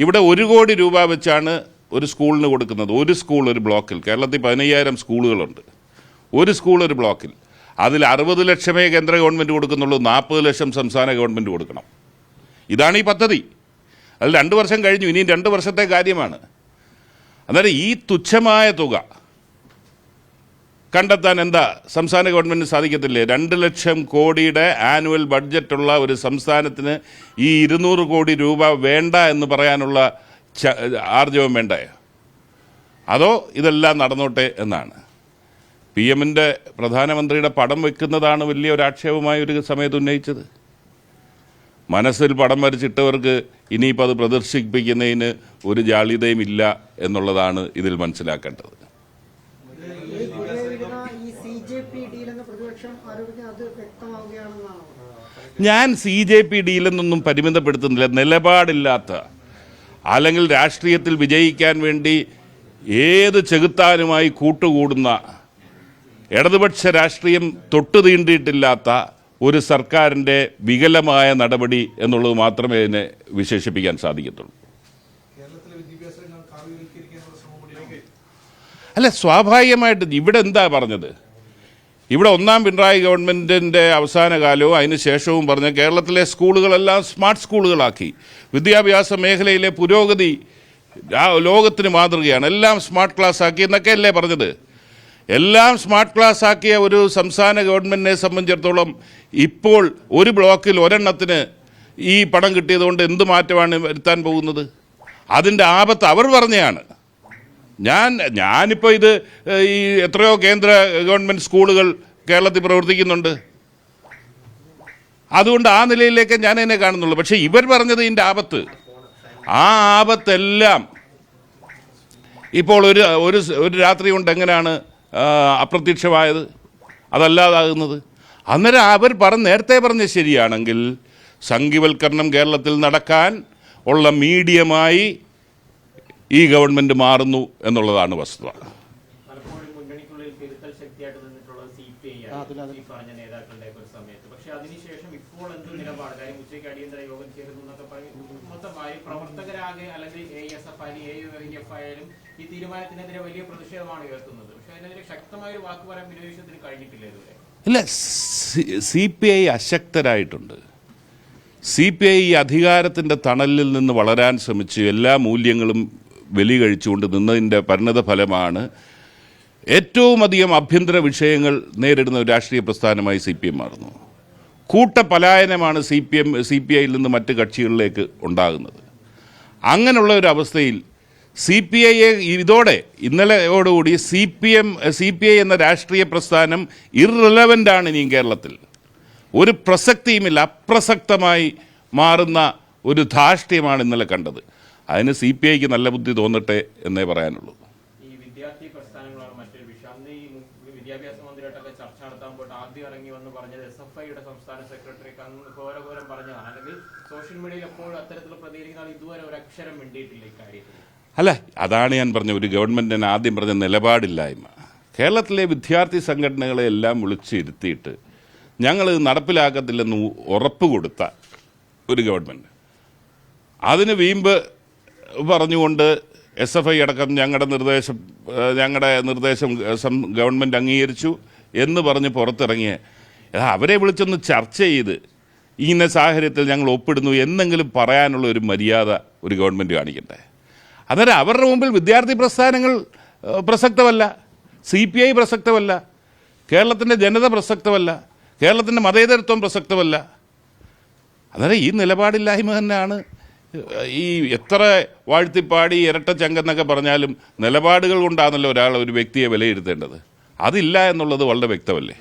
ഇവിടെ ഒരു കോടി രൂപ വെച്ചാണ് ഒരു സ്കൂളിന് കൊടുക്കുന്നത്. ഒരു സ്കൂൾ ഒരു ബ്ലോക്കിൽ. കേരളത്തിൽ പതിനയ്യായിരം സ്കൂളുകളുണ്ട്. ഒരു സ്കൂൾ ഒരു ബ്ലോക്കിൽ. അതിൽ അറുപത് ലക്ഷമേ കേന്ദ്ര ഗവൺമെന്റ് കൊടുക്കുന്നുള്ളൂ. നാൽപ്പത് ലക്ഷം സംസ്ഥാന ഗവൺമെന്റ് കൊടുക്കണം. ഇതാണ് ഈ പദ്ധതി. അത് രണ്ട് വർഷം കഴിഞ്ഞു. ഇനിയും രണ്ട് വർഷത്തെ കാര്യമാണ്. അന്നേരം ഈ തുച്ഛമായ തുക കണ്ടെത്താൻ എന്താ സംസ്ഥാന ഗവൺമെന്റിന് സാധിക്കത്തില്ലേ? രണ്ട് ലക്ഷം കോടിയുടെ ആനുവൽ ബഡ്ജറ്റുള്ള ഒരു സംസ്ഥാനത്തിന് ഈ ഇരുന്നൂറ് കോടി രൂപ വേണ്ട എന്ന് പറയാനുള്ള ആർജവം വേണ്ടേ? അതോ ഇതെല്ലാം നടന്നോട്ടെ എന്നാണ്? പി എമ്മിന്റെ പ്രധാനമന്ത്രിയുടെ പടം വെക്കുന്നതാണ് വലിയ ഒരു ആക്ഷേപമായി ഒരു സമയത്ത് ഉന്നയിച്ചത്. മനസ്സിൽ പടം വരച്ചിട്ടവർക്ക് ഇനിയിപ്പോൾ അത് പ്രദർശിപ്പിക്കുന്നതിന് ഒരു ജാള്യതയും ഇല്ല എന്നുള്ളതാണ് ഇതിൽ മനസ്സിലാക്കേണ്ടത് ഈ പുനരുദ്ധരണ ഈ സി ജെ പി ഡിയിലെന്ന് പ്രതിപക്ഷം ആരോപിക്കുന്നത് അത് വ്യക്തമാവുകയാണെന്നാണോ? ഞാൻ സി ജെ പി ഡിയിലെന്നൊന്നും പരിമിതപ്പെടുത്തുന്നില്ല. നിലപാടില്ലാത്ത അല്ലെങ്കിൽ രാഷ്ട്രീയത്തിൽ വിജയിക്കാൻ വേണ്ടി ഏത് ചെകുത്താനുമായി കൂട്ടുകൂടുന്ന ഇടതുപക്ഷ രാഷ്ട്രീയം തൊട്ടു തീണ്ടിയിട്ടില്ലാത്ത ഒരു സർക്കാരിന്റെ വികലമായ നടപടി എന്നുള്ളത് മാത്രമേ ഇതിനെ വിശേഷിപ്പിക്കാൻ സാധിക്കത്തുള്ളൂ. അല്ല സ്വാഭാവികമായിട്ട് ഇവിടെ എന്താ പറഞ്ഞത്? ഇവിടെ ഒന്നാം പിണറായി ഗവൺമെന്റിന്റെ അവസാന കാലവും അതിന് ശേഷവും പറഞ്ഞ കേരളത്തിലെ സ്കൂളുകളെല്ലാം സ്മാർട്ട് സ്കൂളുകളാക്കി. വിദ്യാഭ്യാസ മേഖലയിലെ പുരോഗതി ലോകത്തിന് മാതൃകയാണ്. എല്ലാം സ്മാർട്ട് ക്ലാസ് ആക്കി എന്നൊക്കെ അല്ലേ പറഞ്ഞത്? എല്ലാം സ്മാർട്ട് ക്ലാസ് ആക്കിയ ഒരു സംസ്ഥാന ഗവൺമെന്റിനെ സംബന്ധിച്ചിടത്തോളം ഇപ്പോൾ ഒരു ബ്ലോക്കിൽ ഒരെണ്ണത്തിന് ഈ പണം കിട്ടിയതുകൊണ്ട് എന്ത് മാറ്റമാണ് വരുത്താൻ പോകുന്നത്? അതിന്റെ ആപത്ത് അവർ പറഞ്ഞതാണ്. ഞാൻ ഞാനിപ്പോൾ ഇത് ഈ എത്രയോ കേന്ദ്ര ഗവൺമെന്റ് സ്കൂളുകൾ കേരളത്തിൽ പ്രവർത്തിക്കുന്നുണ്ട്. അതുകൊണ്ട് ആ നിലയിലേക്ക് ഞാൻ എന്നെ കാണുന്നുള്ളൂ. പക്ഷേ ഇവർ പറഞ്ഞത് ഇതിന്റെ ആപത്ത്. ആ ആപത്തെല്ലാം ഇപ്പോൾ ഒരു ഒരു ഒരു രാത്രി കൊണ്ട് എങ്ങനെയാണ് അപ്രത്യക്ഷമായത്? അതല്ലാതാകുന്നത്. അന്നേരം അവർ പറഞ്ഞ നേരത്തെ പറഞ്ഞ ശരിയാണെങ്കിൽ സംഘിവൽക്കരണം കേരളത്തിൽ നടക്കാൻ ഉള്ള മീഡിയമായി ഈ ഗവൺമെന്റ് മാറുന്നു എന്നുള്ളതാണ് വസ്തുത. ഇല്ല സി പി ഐ അശക്തരായിട്ടുണ്ട്. സി പി ഐ ഈ അധികാരത്തിന്റെ തണലിൽ നിന്ന് വളരാൻ ശ്രമിച്ചു. എല്ലാ മൂല്യങ്ങളും ബലി കഴിച്ചുകൊണ്ട് നിന്നതിന്റെ പരിണത ഫലമാണ് ഏറ്റവും അധികം ആഭ്യന്തര വിഷയങ്ങൾ നേരിടുന്ന ഒരു രാഷ്ട്രീയ പ്രസ്ഥാനമായി സി പി എം മാറുന്നു. കൂട്ടപലായനമാണ് C P M C P ഐയിൽ നിന്ന് മറ്റ് കക്ഷികളിലേക്ക് ഉണ്ടാകുന്നത്. അങ്ങനെയുള്ള ഒരു അവസ്ഥയിൽ സി പി ഐയെ ഇതോടെ ഇന്നലെയോടുകൂടി C P M C P I എന്ന രാഷ്ട്രീയ പ്രസ്ഥാനം ഇറലവന്റ് ആണ് ഇനിയും കേരളത്തിൽ. ഒരു പ്രസക്തിയുമില്ല അപ്രസക്തമായി മാറുന്ന ഒരു ധാർഷ്ട്യമാണ് ഇന്നലെ കണ്ടത്. അതിന് സി പി ഐക്ക് നല്ല ബുദ്ധി തോന്നട്ടെ എന്നേ പറയാനുള്ളൂ. വിദ്യാർത്ഥി പ്രസ്ഥാനങ്ങളാണ് മറ്റൊരു വിഷയം. അന്ന് ഈ വിദ്യാഭ്യാസ മന്ത്രിയായിട്ടൊക്കെ ചർച്ച നടത്താൻ പോയിട്ട് ആദ്യം ഇറങ്ങി വന്ന് പറഞ്ഞത് എസ് എഫ് ഐയുടെ സംസ്ഥാന സെക്രട്ടറി അന്ന് ഘോരഘോരം പറഞ്ഞതാണ്. അല്ലെങ്കിൽ സോഷ്യൽ മീഡിയയിൽ എപ്പോഴും അത്തരത്തിൽ പ്രതികരിക്കുന്ന ആൾ ഇതുവരെ ഒരു അക്ഷരം മിണ്ടിയിട്ടില്ല ഇക്കാര്യത്തിൽ അല്ല അതാണ് ഞാൻ പറഞ്ഞ ഒരു ഗവൺമെന്റിന് ആദ്യം പറഞ്ഞ നിലപാടില്ലായ്മ. കേരളത്തിലെ വിദ്യാർത്ഥി സംഘടനകളെ എല്ലാം വിളിച്ചിരുത്തിയിട്ട് ഞങ്ങൾ നടപ്പിലാക്കത്തില്ലെന്ന് ഉറപ്പ് കൊടുത്ത ഒരു ഗവൺമെന്റ് അതിന് വീമ്പ് പറഞ്ഞുകൊണ്ട് എസ് എഫ് ഐ അടക്കം ഞങ്ങളുടെ നിർദ്ദേശം ഞങ്ങളുടെ നിർദ്ദേശം ഗവൺമെന്റ് അംഗീകരിച്ചു എന്ന് പറഞ്ഞ് പുറത്തിറങ്ങിയ അവരെ വിളിച്ചൊന്ന് ചർച്ച ചെയ്ത് ഇന്ന സാഹചര്യത്തിൽ ഞങ്ങൾ ഒപ്പിടുന്നു എന്നെങ്കിലും പറയാനുള്ള ഒരു മര്യാദ ഒരു ഗവൺമെന്റ് കാണിക്കട്ടെ. അന്നേരം അവരുടെ മുമ്പിൽ വിദ്യാർത്ഥി പ്രസ്ഥാനങ്ങൾ പ്രസക്തമല്ല സി പി ഐ പ്രസക്തമല്ല കേരളത്തിന്റെ ജനത പ്രസക്തമല്ല കേരളത്തിന്റെ മതേതരത്വം പ്രസക്തമല്ല. അന്നേരം ഈ നിലപാടില്ലായ്മ തന്നെയാണ് ഈ എത്ര വാഴ്ത്തിപ്പാടി ഇരട്ട ചങ്കെന്നൊക്കെ പറഞ്ഞാലും നിലപാടുകൾ കൊണ്ടാണല്ലോ ഒരാൾ ഒരു വ്യക്തിയെ വിലയിരുത്തേണ്ടത്. അതില്ല എന്നുള്ളത് വളരെ വ്യക്തമല്ലേ?